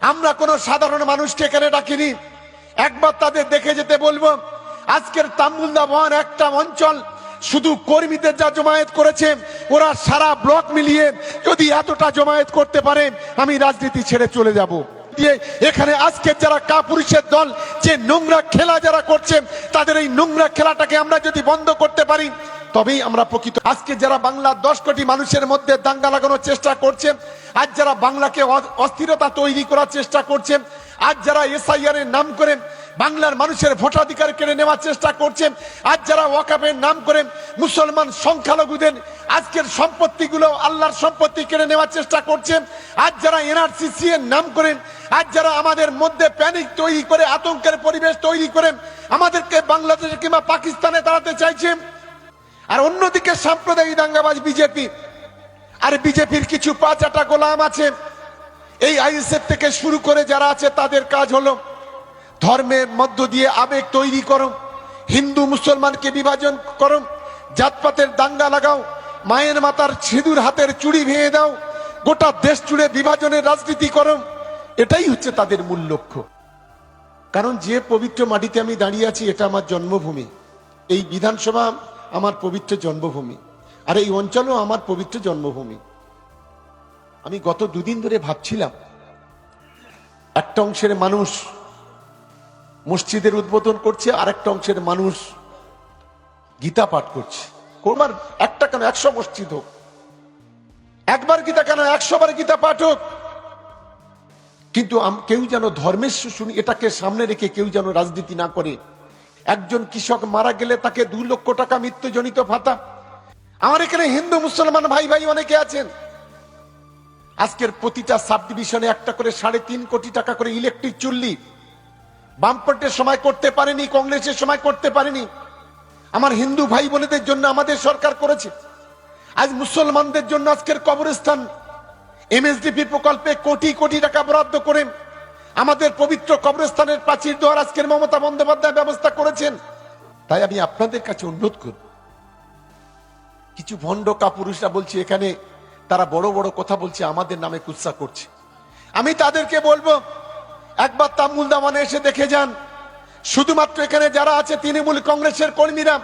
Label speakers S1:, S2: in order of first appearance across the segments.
S1: আমরা কোনো সাধারণ মানুষকে এখানে ডাকিনি। একবার তাদের দেখে যেতে বলব, আজকের তাম্বুলদা ভবন একটা অঞ্চল, শুধু কর্মীদের যা জমায়েত করেছে, ওরা সারা ব্লক মিলিয়ে যদি এতটা জমায়েত করতে পারে, আমি রাজনীতি ছেড়ে চলে যাব। দিয়ে এখানে আজকের যারা কাপুরুষের দল, যে নোংরা খেলা যারা করছে, তাদের এই নোংরা খেলাটাকে আমরা যদি বন্ধ করতে পারি তবেই আমরা প্রকৃত আজকে যারা বাংলার দশ কোটি মানুষের মধ্যে দাঙ্গা লাগানোর চেষ্টা করছে, আজ যারা বাংলাকে অস্থিরতা তৈরি করার চেষ্টা করছে, আজ যারা এসআইআর এর নাম করে বাংলার মানুষের ভোটাধিকার কেড়ে নেওয়ার চেষ্টা করছে, আজ যারা ওয়াকাবের নাম করে মুসলমান সংখ্যালঘুদের আজকের সম্পত্তিগুলো আল্লাহর সম্পত্তি কেড়ে নেওয়ার চেষ্টা করছে, আজ যারা এনআরসিসি এর নাম করেন আজ যারা আমাদের মধ্যে প্যানিক তৈরি করে, আতঙ্কের পরিবেশ তৈরি করে আমাদেরকে বাংলাদেশ কিংবা পাকিস্তানে দাঁড়াতে চাইছে আর অন্যদিকে সাম্প্রদায়িক দাঙ্গাবাজ বিজেপি। আর বিজেপির কিছু পাঁচাটা গোলাম আছে। এই আইএসএফ থেকে শুরু করে যারা আছে, তাদের কাজ হলো ধর্মের মধ্য দিয়ে আবেগ তৈরি করো, হিন্দু মুসলমানকে বিভাজন করো, জাতপাতের দাঙ্গা লাগাও, মায়ের মাতার সিঁদুর হাতের চুড়ি ভেঙে দাও, গোটা দেশ জুড়ে বিভাজনের রাজনীতি করো, এটাই হচ্ছে তাদের মূল লক্ষ্য। কারণ যে পবিত্র মাটিতে আমি দাঁড়িয়ে আছি, এটা আমার জন্মভূমি। এই বিধানসভা আমার পবিত্র জন্মভূমি। আর, এই অঞ্চলও আমার পবিত্র জন্মভূমি। আমি গত দুদিন ধরে ভাবছিলাম, একটা অংশের মানুষ মসজিদের উদ্বোধন করছে আর একটা অংশের মানুষ গীতা পাঠ করছে। কোরবার একটা কেন একশো মসজিদ হোক? একবার গীতা কেন একশো বার গীতা পাঠ হোক? কিন্তু কেউ যেন ধর্মের শুনি এটাকে সামনে রেখে কেউ যেন রাজনীতি না করে একজন কৃষক মারা গেলে তাকে দু লক্ষ টাকা মৃত্যুজনিত ভাতা। আমার এখানে হিন্দু, মুসলমান ভাই ভাই অনেকে আছেন। আজকের প্রতিটা সাব ডিভিশনে একটা করে সাড়ে তিন কোটি টাকা করে ইলেকট্রিক চুল্লি। বামপন্টের সময় করতে পারেনি, কংগ্রেসের সময় করতে পারেনি। আমার হিন্দু ভাই বোনেদের জন্য আমাদের সরকার করেছে। আজ মুসলমানদের জন্য আজকের কবরস্থান। এমএসডিপি প্রকল্পে কোটি কোটি টাকা বরাদ্দ করে আমাদের পবিত্র কবরস্থানের প্রাচীর দোয়ার আজকের মমতা বন্দ্যোপাধ্যায় ব্যবস্থা করেছেন। তাই আমি আপনাদের কাছে অনুরোধ করব। কিছু ভণ্ড কাপুরুষরা বলছে এখানে, তারা বড় বড় কথা বলছে, আমাদের নামে কুৎসা করছে। আমি তাদেরকে বলব, একবার তামুল দামানে এসে দেখে যান। শুধুমাত্র এখানে যারা আছে তৃণমূল কংগ্রেসের কর্মীরা,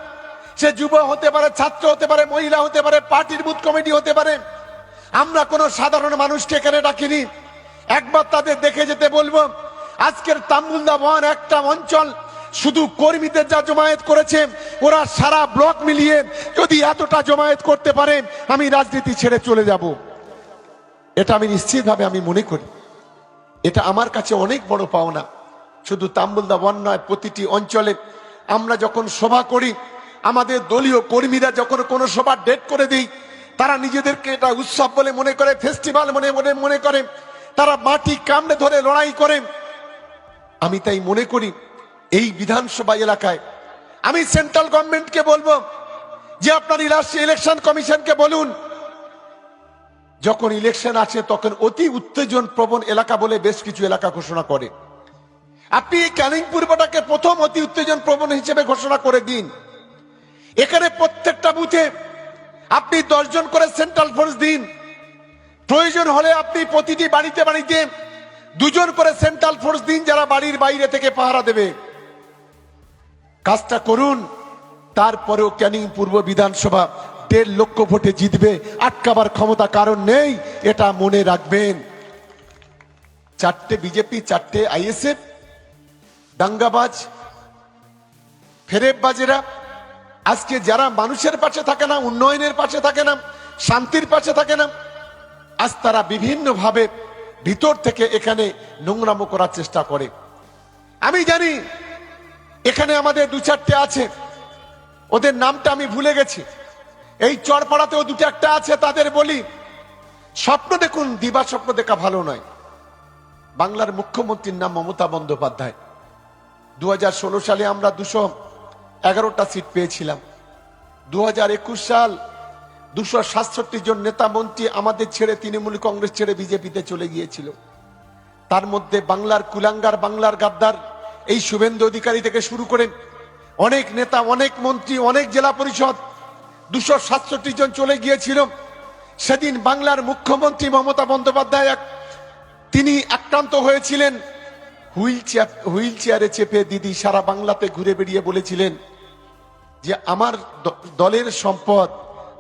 S1: সে যুব হতে পারে, ছাত্র হতে পারে, মহিলা হতে পারে, পার্টির বুথ কমিটি হতে পারে। আমরা কোনো সাধারণ মানুষকে এখানে ডাকিনি। একবার তাদের দেখে যেতে বলব, আজকের তাম্বুলদা ভবন একটা অঞ্চল শুধু কর্মীদের যা জমায়েত করেছে, ওরা সারা ব্লক মিলিয়ে যদি এতটা জমায়েত করতে পারে, আমি রাজনীতি ছেড়ে চলে যাব। এটা আমি নিশ্চিতভাবে আমি মনে করি। এটা আমার কাছে অনেক বড় পাওনা। শুধু তাম্বুলদা বন নয়, প্রতিটি অঞ্চলে আমরা যখন সভা করি, আমাদের দলীয় কর্মীরা যখন কোনো সভা ডেট করে দিই, তারা নিজেদেরকে এটা উৎসব বলে মনে করে ফেস্টিভ্যাল মনে মনে মনে করে। তারা মাটি কামড়ে ধরে লড়াই করেন আমি তাই মনে করি, এই বিধানসভা এলাকায় আমি সেন্ট্রাল গভর্নমেন্টকে বলব যে আপনার ইলেকশন কমিশনকে বলুন। যখন ইলেকশন আছে তখন অতি উত্তেজন প্রবণ এলাকা বলে বেশ কিছু এলাকা ঘোষণা করে। আপনি ক্যানিং পূর্বটাকে প্রথম অতি উত্তেজন প্রবণ হিসেবে ঘোষণা করে দিন। এখানে প্রত্যেকটা বুথে আপনি দশজন করে সেন্ট্রাল ফোর্স দিন। প্রয়োজন হলে আপনি প্রতিটি বাড়িতে বাড়িতে দুজন করে সেন্ট্রাল ফোর্স দিন যারা বাড়ির বাইরে থেকে পাহারা দেবে। কাজটা করুন, তারপরেও ক্যানিং পূর্ব বিধানসভা দেড় লক্ষ ভোটে জিতবে, আটকাবার ক্ষমতা কারণ নেই, এটা মনে রাখবেন। চারটে বিজেপি, চারটে আইএসএফ, দাঙ্গাবাজ, ফেরেববাজেরা। আজকে যারা মানুষের পাশে থাকে না, উন্নয়নের পাশে থাকে না, শান্তির পাশে থাকে না আজ তারা বিভিন্নভাবে ভিতর থেকে এখানে নোংরামো করার চেষ্টা করে। আমি জানি এখানে আমাদের দু চারটে আছে। ওদের নামটা আমি ভুলে গেছি। এই চরপাড়াতেও দুটো একটা আছে, তাদের বলি, স্বপ্ন দেখুন, দিবা স্বপ্ন দেখা ভালো নয়। বাংলার মুখ্যমন্ত্রীর নাম মমতা বন্দ্যোপাধ্যায়। দু হাজার ষোলো সালে আমরা দুশো এগারোটা সিট পেয়েছিলাম। দু হাজার একুশ সাল দুশো সাতষট্টি জন নেতা মন্ত্রী আমাদের ছেড়ে তৃণমূল কংগ্রেস ছেড়ে বিজেপিতে চলে গিয়েছিল। তার মধ্যে বাংলার কুলাঙ্গার, বাংলার গাদ্দার, এই শুভেন্দু অধিকারী থেকে শুরু করে অনেক নেতা, অনেক মন্ত্রী, অনেক জেলা পরিষদ দুশো সাতষট্টি জন চলে গিয়েছিল। সেদিন বাংলার মুখ্যমন্ত্রী মমতা বন্দ্যোপাধ্যায় তিনি আক্রান্ত হয়েছিলেন। হুইল চেয়ার হুইল চেয়ারে চেপে দিদি সারা বাংলাতে ঘুরে বেরিয়ে বলেছিলেন যে, আমার দলের সম্পদ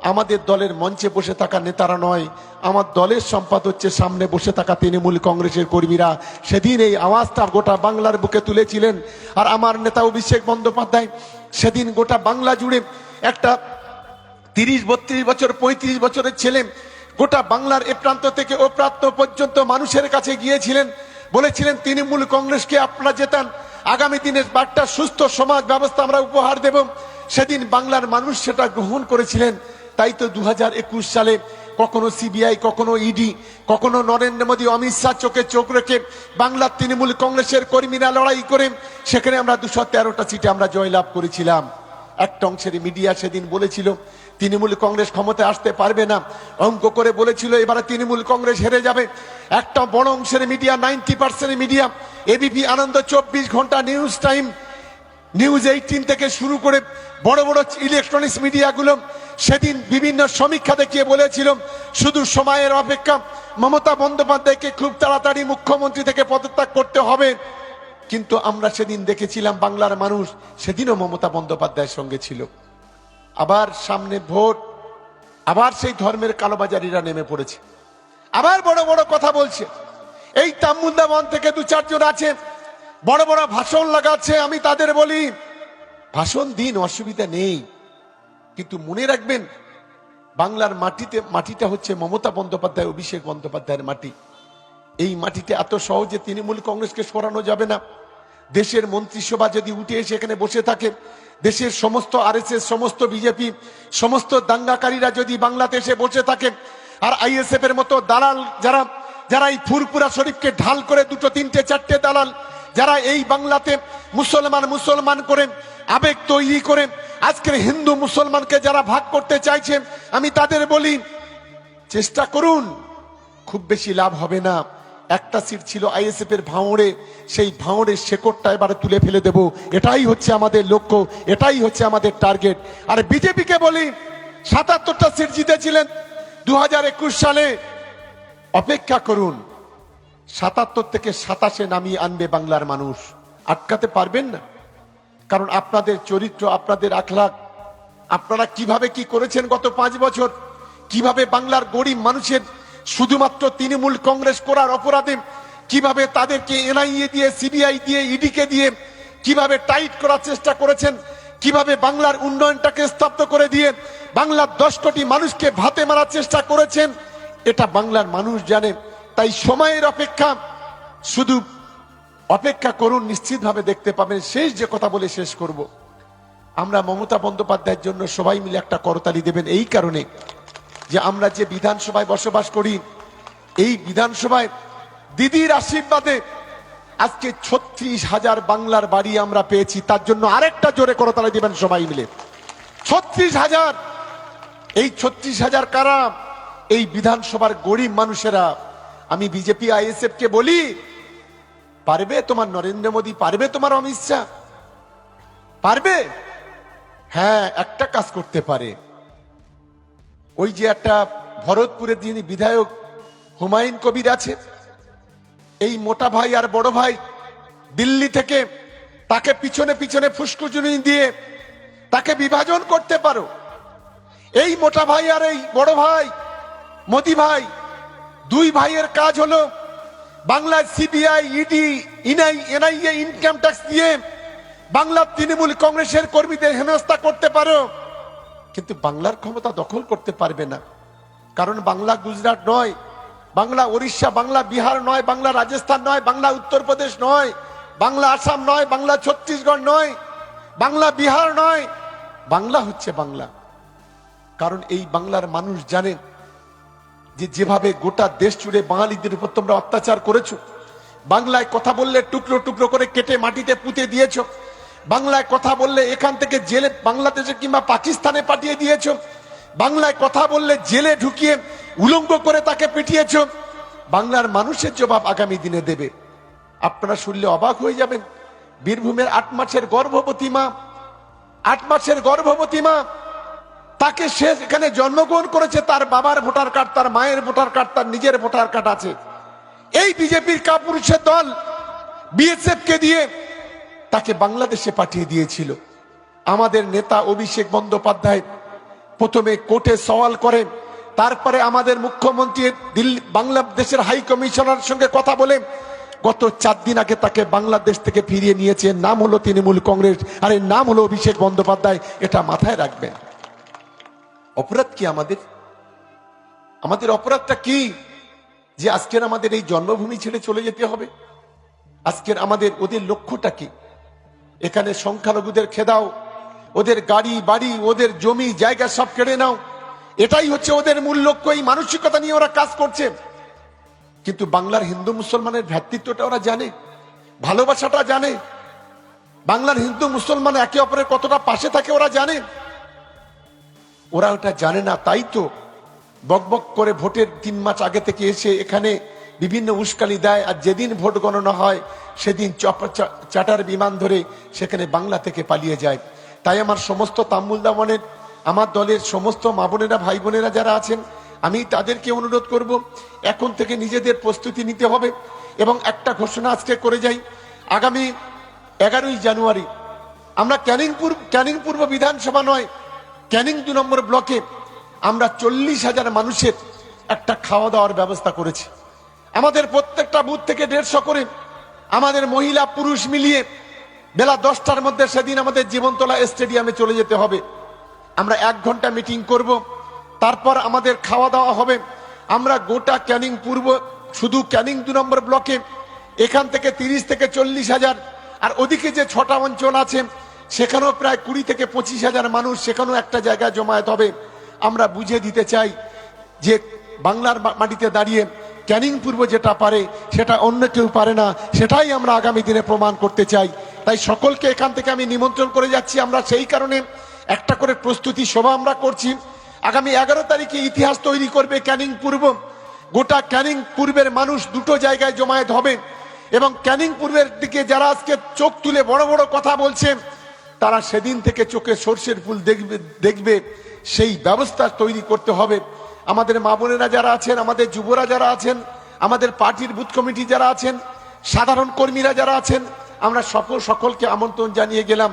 S1: আমাদের দলের মঞ্চে বসে থাকা নেতারা নয়, আমার দলের সম্পাদ হচ্ছে সামনে বসে থাকা তৃণমূল কংগ্রেসের কর্মীরা, সেদিন এই আওয়াজটা গোটা বাংলার বুকে তুলেছিলেন। আর আমার নেতা অভিষেক বন্দ্যোপাধ্যায়, সেদিন গোটা বাংলা জুড়ে একটা তিরিশ, বত্রিশ বছর, পঁয়ত্রিশ বছরের ছেলে গোটা বাংলার এ প্রান্ত থেকে ও প্রান্ত পর্যন্ত মানুষের কাছে গিয়েছিলেন, বলেছিলেন, তৃণমূল কংগ্রেসকে আপনারা যেতান আগামী দিনের বার্তা সুস্থ সমাজ ব্যবস্থা আমরা উপহার দেব। সেদিন বাংলার মানুষ সেটা গ্রহণ করেছিলেন। তাই তো দু হাজার একুশ সালে কখনো সিবিআই, কখনো ইডি, কখনো নরেন্দ্র মোদী, অমিত শাহ চোখে চোখ রেখে বাংলার তৃণমূল কংগ্রেসের কর্মীরা লড়াই করে সেখানে আমরা দুশো তেরোটা সিটে আমরা জয়লাভ করেছিলাম। একটা অংশের মিডিয়া সেদিন বলেছিল, তৃণমূল কংগ্রেস ক্ষমতায় আসতে পারবে না। অঙ্ক করে বলেছিল, এবারে তৃণমূল কংগ্রেস হেরে যাবে। একটা বড় অংশের media, ninety percent media, ABP Ananda চব্বিশ ঘণ্টা নিউজ টাইম, নিউজ এইটিন থেকে শুরু করে বড় বড় ইলেকট্রনিক্স মিডিয়াগুলো সেদিন বিভিন্ন সমীক্ষা দেখিয়ে বলেছিল শুধু সময়ের অপেক্ষা। মমতা বন্দ্যোপাধ্যায়কে খুব তাড়াতাড়ি মুখ্যমন্ত্রী থেকে পদত্যাগ করতে হবে। কিন্তু আমরা সেদিন দেখেছিলাম বাংলার মানুষ, সেদিনও মমতা বন্দ্যোপাধ্যায়ের সঙ্গে ছিল। আবার সামনে ভোট, আবার সেই ধর্মের কালোবাজারিরা নেমে পড়েছে। আবার বড় বড় কথা বলছে। এই তামুন্দা বন থেকে দু চারজন আছে, বড় বড় ভাষণ লাগাচ্ছে, আমি তাদের বলি। ভাষণ দিন অসুবিধা নেই। কিন্তু মনে রাখবেন, বাংলার মাটিতে, মাটিটা হচ্ছে মমতা বন্দ্যোপাধ্যায়, অভিষেক বন্দ্যোপাধ্যায়ের মাটি। এই মাটিতে এত সহজে তৃণমূল কংগ্রেসকে সরানো যাবে না। দেশের মন্ত্রিসভা যদি উঠে এসে এখানে বসে থাকে, দেশের সমস্ত আরএসএস, সমস্ত বিজেপি, সমস্ত দাঙ্গাকারীরা যদি বাংলাতে এসে বসে থাকে, আর আইএসএফ এর মতো দালাল যারা যারা এই ফুরপুরা শরীফকে ঢাল করে দুটো, তিনটে, চারটে দালাল, যারা এই বাংলাতে মুসলমান মুসলমান করে আবেগ তৈরি করে আজকের হিন্দু মুসলমানকে যারা ভাগ করতে চাইছে, আমি তাদের বলি, চেষ্টা করুন, খুব বেশি লাভ হবে না। একটা সিট ছিল আইএসএফ এর ভাঁড়ে সেই ভাঁড়ের শেকড়টা এবারে তুলে ফেলে দেব। এটাই হচ্ছে আমাদের লক্ষ্য, এটাই হচ্ছে আমাদের টার্গেট। আর বিজেপিকে বলি, সাতাত্তরটা সিট জিতেছিলেন দু হাজার একুশ সালে। অপেক্ষা করুন, সাতাত্তর থেকে সাতাশে নামিয়ে আনবে বাংলার মানুষ। আটকাতে পারবেন না। কারণ আপনাদের চরিত্র, আপনাদের আখলাখ, আপনারা কীভাবে কি করেছেন গত পাঁচ বছর? কীভাবে বাংলার গরিব মানুষের শুধুমাত্র তৃণমূল কংগ্রেস করার অপরাধে কীভাবে তাদেরকে এনআইএ দিয়ে, সিবিআই দিয়ে, ইডিকে দিয়ে কীভাবে টাইট করার চেষ্টা করেছেন? কীভাবে বাংলার উন্নয়নটাকে স্তব্ধ করে দিয়ে বাংলার দশ কোটি মানুষকে ভাতে মারার চেষ্টা করেছেন? এটা বাংলার মানুষ জানে। তাই সময়ের অপেক্ষা শুধু অপেক্ষা করুন, নিশ্চিতভাবে দেখতে পাবেন, শেষ যে কথা বলে শেষ করব। আমরা মমতা বন্দ্যোপাধ্যায়ের জন্য সবাই মিলে একটা করতালি দেবেন এই কারণে যে আমরা যে বিধানসভায় বসবাস করি, এই বিধানসভায় দিদির আশীর্বাদে আজকে ছত্রিশ হাজার বাংলার বাড়ি আমরা পেয়েছি, তার জন্য আরেকটা জোরে করতালি দেবেন সবাই মিলে। ছত্রিশ হাজার! এই ছত্রিশ হাজার কারা? এই বিধানসভার গরিব মানুষেরা। আমি বিজেপি, আইএসএফ কে বলি পারবে তোমার নরেন্দ্র মোদী? পারবে তোমার অমিত শাহ? পারবে? হ্যাঁ একটা কাজ করতে পারে। ওই যে একটা ভরতপুরের যিনি বিধায়ক হুমায়ুন কবির আছে, এই মোটা ভাই আর বড় ভাই দিল্লি থেকে তাকে পিছনে পিছনে ফুসকুচুনি দিয়ে তাকে বিভাজন করতে পারো। এই মোটা ভাই আর এই বড় ভাই, মোদি ভাই, দুই ভাইয়ের কাজ হলো বাংলার সিবিআই ইডি ইনাই এনআইএ ইনকাম ট্যাক্স দিয়ে বাংলার তৃণমূল কংগ্রেসের কর্মীদের হেনস্থা করতে পারো। কিন্তু বাংলার ক্ষমতা দখল করতে পারবে না। কারণ বাংলা গুজরাট নয়, বাংলা উড়িষ্যা বাংলা বিহার নয়, বাংলা রাজস্থান নয়, বাংলা উত্তরপ্রদেশ নয়, বাংলা আসাম নয়, বাংলা ছত্তিশগড় নয়, বাংলা বিহার নয়, বাংলা হচ্ছে বাংলা। কারণ এই বাংলার মানুষ জানেন যে যেভাবে গোটা দেশ জুড়ে বাঙালিদের উপর তোমরা অত্যাচার করেছ, বাংলায় কথা বললে টুকরো টুকরো করে কেটে মাটিতে পুঁতে দিয়েছ, বাংলায় কথা বললে এখান থেকে জেলে বাংলাদেশে কিংবা পাকিস্তানে পাঠিয়ে দিয়েছ, বাংলায় কথা বললে জেলে ঢুকিয়ে উলঙ্গ করে তাকে পিটিয়েছো, বাংলার মানুষের জবাব আগামী দিনে দেবে। আপনারা শুনলে অবাক হয়ে যাবেন, বীরভূমের আট মাসের গর্ভবতী মা, আট মাসের গর্ভবতী মা তাকে সে এখানে জন্মগ্রহণ করেছে, তার বাবার ভোটার কার্ড, তার মায়ের ভোটার কার্ড, তার নিজের ভোটার কার্ড আছে। এই বিজেপির কাপুরুষের দল বিএসএফ কে দিয়ে তাকে বাংলাদেশে পাঠিয়ে দিয়েছিল। আমাদের নেতা অভিষেক বন্দ্যোপাধ্যায় প্রথমে কোর্টে সওয়াল করেন, তারপরে আমাদের মুখ্যমন্ত্রী দিল্লি বাংলাদেশের হাই কমিশনার সঙ্গে কথা বলে গত চার দিন আগে তাকে বাংলাদেশ থেকে ফিরিয়ে নিয়েছে নাম হলো তৃণমূল কংগ্রেস, আর এর নাম হলো অভিষেক বন্দ্যোপাধ্যায়, এটা মাথায় রাখবেন। অপরাধ কি আমাদের? আমাদের অপরাধটা কি? যে আজকের আমাদের এই জন্মভূমি ছেড়ে চলে যেতে হবে? আজকের আমাদের ওদের লক্ষ্যটা কি? এখানে সংখ্যালঘুদের খেদাও, ওদের গাড়ি, বাড়ি, ওদের জমি, জায়গা সব কেড়ে নাও। এটাই হচ্ছে ওদের মূল লক্ষ্য, এই মানসিকতা নিয়ে ওরা কাজ করছে। কিন্তু বাংলার হিন্দু মুসলমানের ভ্রাতৃত্বটা ওরা জানে, ভালোবাসাটা জানে। বাংলার হিন্দু মুসলমান একে অপরের কতটা পাশে থাকে ওরা জানে। ওরা ওটা জানে না, তাই তো বকবক করে ভোটের তিন মাস আগে থেকে এসে এখানে বিভিন্ন উস্কানি দেয়, আর যেদিন ভোট গণনা হয়, সেদিন চাটার বিমান ধরে সেখানে বাংলা থেকে পালিয়ে যায়। তাই আমার সমস্ত তাম্মুল দামনের, আমার দলের সমস্ত মা বোনেরা, ভাই বোনেরা যারা আছেন, আমি তাদেরকে অনুরোধ করব, এখন থেকে নিজেদের প্রস্তুতি নিতে হবে এবং একটা ঘোষণা আজকে করে যাই। আগামী এগারোই জানুয়ারি, আমরা ক্যানিং পূর্ব ক্যানিং পূর্ব বিধানসভা নয় ক্যানিং দু নম্বর ব্লকে আমরা চল্লিশ হাজার মানুষের একটা খাওয়া দাওয়ার ব্যবস্থা করেছি। আমাদের প্রত্যেকটা বুথ থেকে দেড়শো করে আমাদের মহিলা, পুরুষ মিলিয়ে বেলা দশটার মধ্যে সেদিন আমাদের জীবনতলা স্টেডিয়ামে চলে যেতে হবে। আমরা এক ঘণ্টা মিটিং করব, তারপর আমাদের খাওয়া দাওয়া হবে। আমরা গোটা ক্যানিং পূর্ব, শুধু ক্যানিং দু নম্বর ব্লকে এখান থেকে তিরিশ থেকে চল্লিশ হাজার, আর ওদিকে যে ছটা অঞ্চল আছে সেখানেও প্রায় কুড়ি থেকে পঁচিশ হাজার মানুষ, সেখানেও একটা জায়গায় জমায়েত হবে। আমরা বুঝে দিতে চাই যে বাংলার মাটিতে দাঁড়িয়ে ক্যানিং পূর্ব যেটা পারে, সেটা অন্য কেউ পারে না, সেটাই আমরা আগামী দিনে প্রমাণ করতে চাই। তাই সকলকে এখান থেকে আমি নিমন্ত্রণ করে যাচ্ছি। আমরা সেই কারণে একটা করে প্রস্তুতি সভা আমরা করছি। আগামী এগারো তারিখে ইতিহাস তৈরি করবে ক্যানিং পূর্ব। গোটা ক্যানিং পূর্বের মানুষ দুটো জায়গায় জমায়েত হবে। এবং ক্যানিং পূর্বের দিকে যারা আজকে চোখ তুলে বড় বড় কথা বলছে তারা সেদিন থেকে চোখে সর্ষের ফুল দেখবে দেখবে, সেই ব্যবস্থা তৈরি করতে হবে। আমাদের মা বোনেরা যারা আছেন, আমাদের যুবরা যারা আছেন, আমাদের পার্টির বুথ কমিটি যারা আছেন, সাধারণ কর্মীরা যারা আছেন, আমরা সকল, সকলকে আমন্ত্রণ জানিয়ে গেলাম।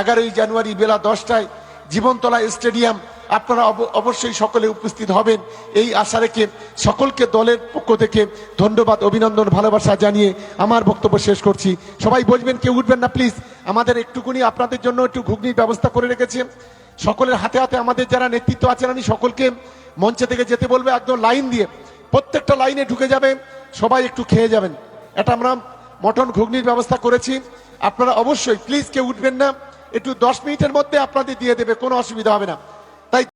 S1: এগারোই জানুয়ারি বেলা দশটায় জীবনতলা স্টেডিয়াম আপনারা অব- অবশ্যই সকলে উপস্থিত হবেন। এই আশা রেখে সকলকে দলের পক্ষ থেকে ধন্যবাদ, অভিনন্দন, ভালোবাসা জানিয়ে আমার বক্তব্য শেষ করছি। সবাই বলবেন, কেউ উঠবেন না প্লিজ আমাদের একটুকুনি আপনাদের জন্য একটু ঘুগনির ব্যবস্থা করে রেখেছে। সকলের হাতে হাতে আমাদের যারা নেতৃত্ব আছেন, আমি সকলকে মঞ্চে থেকে যেতে বলব, একদম লাইন দিয়ে। প্রত্যেকটা লাইনে ঢুকে যাবে, সবাই একটু খেয়ে যাবেন। এটা আমরা মটন ঘুগনির ব্যবস্থা করেছি। আপনারা অবশ্যই প্লিজ কেউ উঠবেন না। একটু দশ মিনিটের মধ্যে আপনাদের দিয়ে দেবে, কোনো অসুবিধা হবে না।